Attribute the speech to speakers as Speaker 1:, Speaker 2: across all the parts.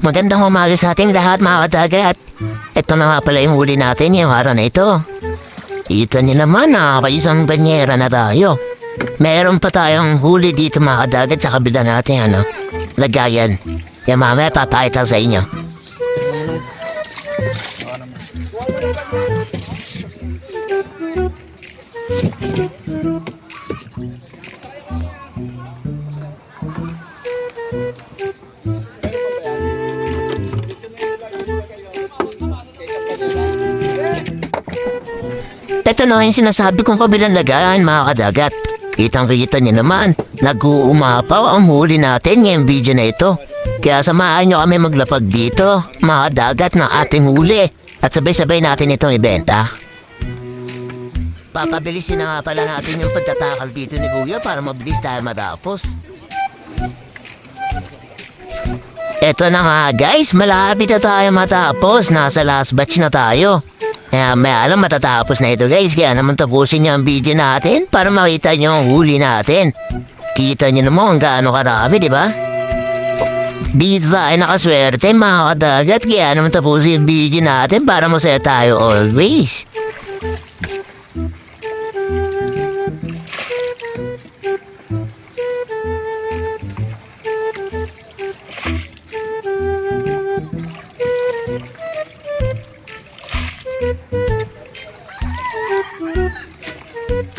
Speaker 1: Magandang umaga sa ating lahat mga kadagat. Ito na nga pala yung huli natin yung araw na ito. Ito niyo naman nakakaisang banyera na tayo. Meron pa tayong huli dito mga kadagat sa kabila natin ano. Lagayan. Yan mamaya papakita sa inyo. Ito na yung sinasabi kong kabilang lagayan mga kadagat. Kitang kita niyo naman, nag-uumapaw ang huli natin ngayong video na ito. Kaya samahan niyo kami maglapag dito, mga kadagat ng ating huli. At sabay-sabay natin itong ibenta. Papabilisin na nga pala natin yung pagtatakal dito ni Kuya para mabilis tayo matapos. Eto na nga guys, malapit na tayo matapos. Nasa last batch na tayo. Kaya may alam matatapos na ito guys. Kaya naman tapusin niyo ang video natin para makita niyo ang huli natin. Kita niyo naman gaano karami, di ba? Dito tayo nakaswerte mga kadagat. Kaya naman tapusin yung video natin para masaya tayo always. Ito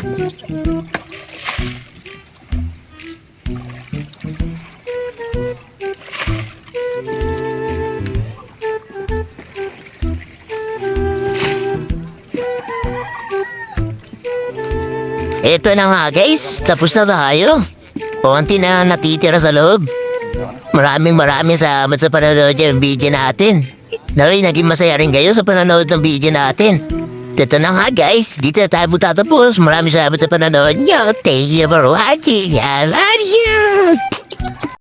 Speaker 1: na nga guys, tapos na tayo. Konti na natitira sa loob. Maraming maraming salamat sa panonood ng video natin. Naway, naging masaya rin kayo sa panonood ng video natin. Ito na nga guys, dito na tayo magtatapos. Maraming salamat sa panonood nyo. Thank you for watching. I love you.